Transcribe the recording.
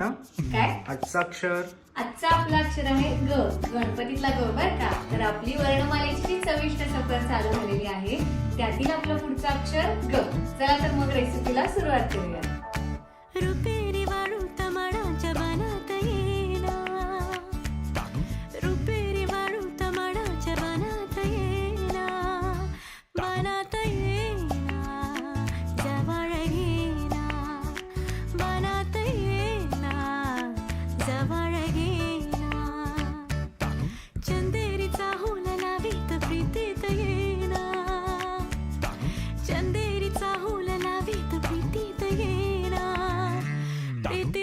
आता काय? आजचं अक्षर. आजचा आपला अक्षर आहे ग. गणपतीतला ग बर का? तर आपली वर्णमालेची चविष्ट सफर चालू झालेली आहे. त्यातील आपलं पुढचं अक्षर ग. चला तर मग रेसिपीला सुरुवात करूया. चंदेरीचा होल नावीत प्रीतीत येना चंदेरीचा होल लावीत प्रीतीत येना प्रीती